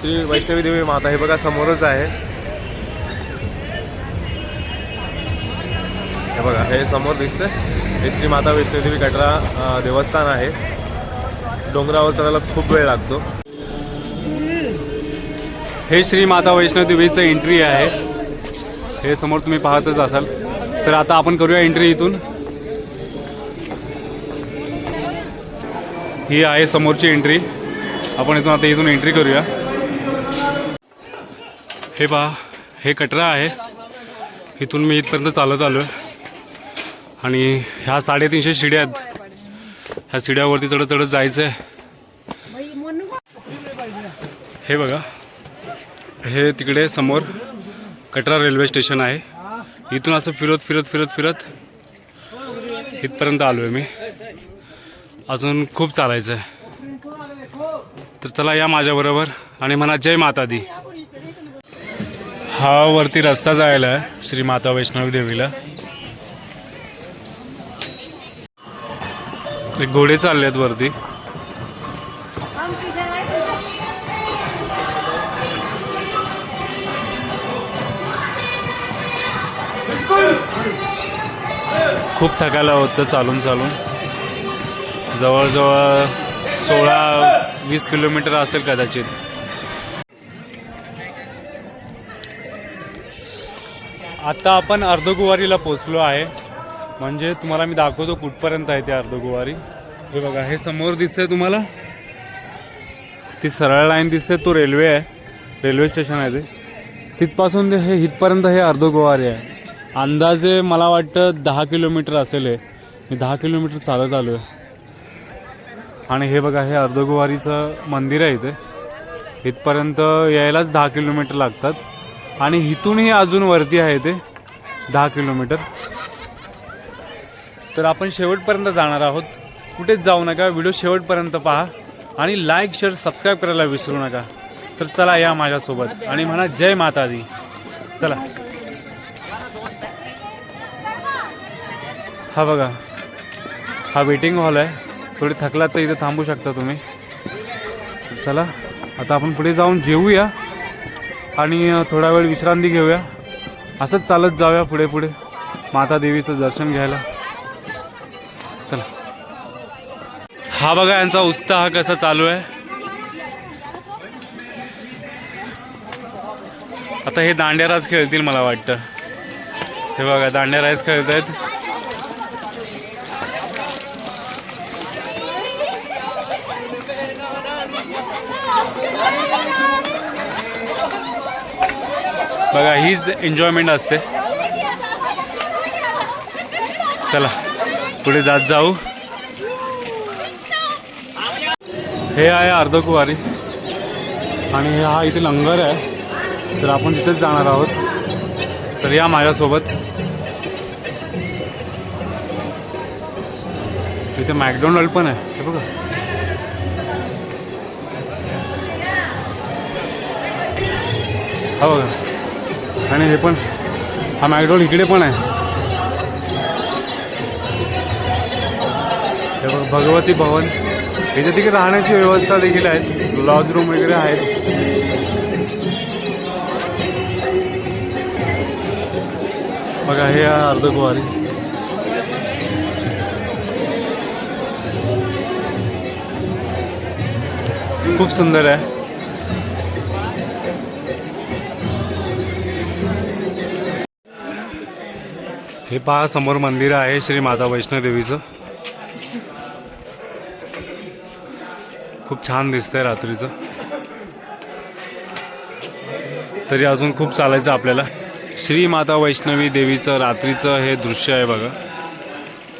श्री वैष्णवी देवी माता हे बघा समोरच आहे. हे बघा हे समोर दिसतंय. हे श्री माता वैष्णवी देवी कटरा देवस्थान आहे. डोंगरावर चढायला खूप वेळ लागतो. हे श्री माता वैष्णवदेवीचं एंट्री आहे. हे समोर तुम्ही पाहतच असाल. तर आता आपण करूया एंट्री इथून. ही आहे समोरची एंट्री आपण इथून आता इथून एंट्री करूया. हे पहा हे कटरा आहे. इथून मी इथपर्यंत चालत आलो आहे आणि ह्या साडेतीनशे शिड्या आहेत. ह्या शिड्यावरती चढत चढत जायचं आहे हे बघा हे तिकडे समोर कटरा रेल्वे स्टेशन आहे. इथून असं फिरत फिरत फिरत फिरत इथपर्यंत आलो आहे मी. अजून खूप चालायचं आहे तर चला या माझ्याबरोबर आणि म्हणा जय माता दी. हा वरती रस्ता जायला आहे श्री माता वैष्णवी देवीला. ते घोडे चालले आहेत वरती. खूप थकायला होतं चालून चालून. जवळजवळ सोळा वीस किलोमीटर असेल कदाचित. आता आपण अर्धगुवारीला पोचलो आहे. म्हणजे तुम्हाला मी दाखवतो कुठपर्यंत आहे ते अर्धगुवारी. हे बघा हे समोर दिसतंय तुम्हाला. ती सरळ लाईन दिसते तो रेल्वे आहे. रेल्वे स्टेशन आहे ते. तिथपासून ते हे इथपर्यंत हे अर्धगुवारी आहे. अंदाजे मला वाटतं दहा किलोमीटर असेल हे. मी दहा किलोमीटर चालत आलो आहे. आणि हे बघा हे अर्धगुवारीचं मंदिर आहे इथे. इथपर्यंत यायलाच दहा किलोमीटर लागतात. आणि इथूनही अजून वरती आहे ते दहा किलोमीटर. तर आपण शेवटपर्यंत जाणार आहोत. कुठेच जाऊ नका व्हिडिओ शेवटपर्यंत पहा आणि लाईक शेअर सबस्क्राईब करायला विसरू नका. तर चला या माझ्यासोबत आणि म्हणा जय माता दी चला. हा बघा. हा वेटिंग हॉल आहे. थोडी थकलात तर इथे थांबू शकता तुम्ही. चला. आता आपण पुढे जाऊन जेवूया आणि थोडा वेळ विश्रांती घेऊया. असंच चालत जाऊया पुढे पुढे. माता देवीचं दर्शन घ्यायला. चला. हा बघा यांचा उत्साह कसा चालू आहे. आता हे दांड्याराज खेळतील मला वाटतं. हे बघा दांड्याराज खेळत आहेत. बघा हीच एन्जॉयमेंट असते. चला पुढे जात जाऊ. हे आहे अर्धकुवारी. आणि हा इथे लंगर आहे. तर आपण तिथेच जाणार आहोत. तर या माझ्यासोबत. इथे मॅकडोनल्ड पण आहे. हे बघा. हो बघा. आणि हे पण हा मॅकडोनल्ड इकडे पण आहे. हे बघ भगवती भवन. याच्या तिकडे राहण्याची व्यवस्था देखील आहेत. लॉज रूम वगैरे आहेत. बघा हे आहे अर्धकुवारी. खूप सुंदर आहे. हे पहा समोर मंदिर आहे श्री माता वैष्णोदेवीचं खूप छान दिसतंय रात्रीचं. तरी अजून खूप चालायचं आपल्याला. श्री माता वैष्णवी देवीचं रात्रीचं हे दृश्य आहे बघा.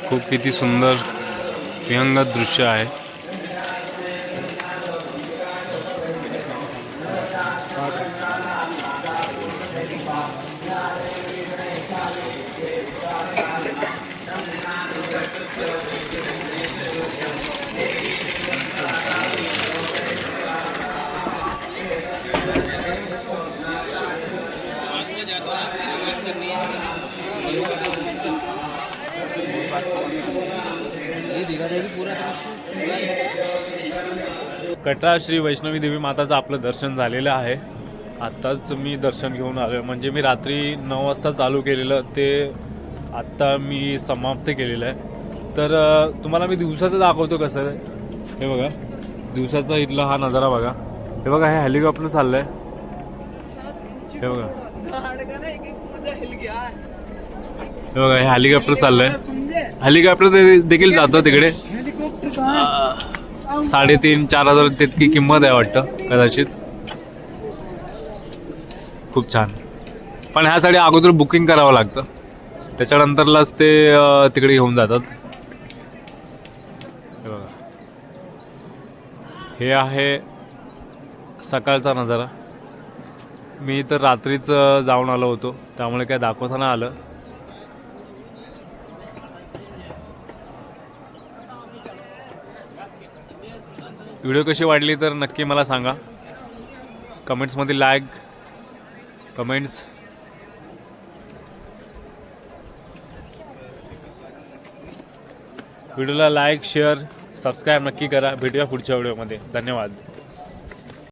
खूप किती सुंदर विहंगत दृश्य आहे. कटरा श्री वैष्णवी देवी माताचं आपलं दर्शन झालेलं आहे. आत्ताच मी दर्शन घेऊन आलो म्हणजे मी रात्री नऊ वाजता चालू केलेलं ते आत्ता मी समाप्त केलेलं आहे. तर तुम्हाला मी दिवसाचं दाखवतो कसं हे बघा दिवसाचा इथला हा नजारा बघा. हे बघा हे हेलिकॉप्टर चाललं आहे हे बघा. हे बघा हे हेलिकॉप्टर चाललंय. हेलिकॉप्टर देखील जातं तिकडे. साडेतीन चार हजार तितकी किंमत आहे वाटतं कदाचित. खूप छान. पण ह्यासाठी अगोदर बुकिंग करावं लागतं. त्याच्यानंतरलाच ते तिकडे घेऊन जातात. हे बघा. हे आहे सकाळचा नजारा. मी तर रात्रीच जाऊन आलो होतो. त्यामुळे काय दाखवता नाही आलं. व्हिडिओ कशी वाटली तर नक्की मला सांगा. कमेंट्समध्ये लाईक कमेंट्स व्हिडिओला लाईक शेअर सबस्क्राईब नक्की करा. भेटूया पुढच्या व्हिडिओमध्ये. धन्यवाद.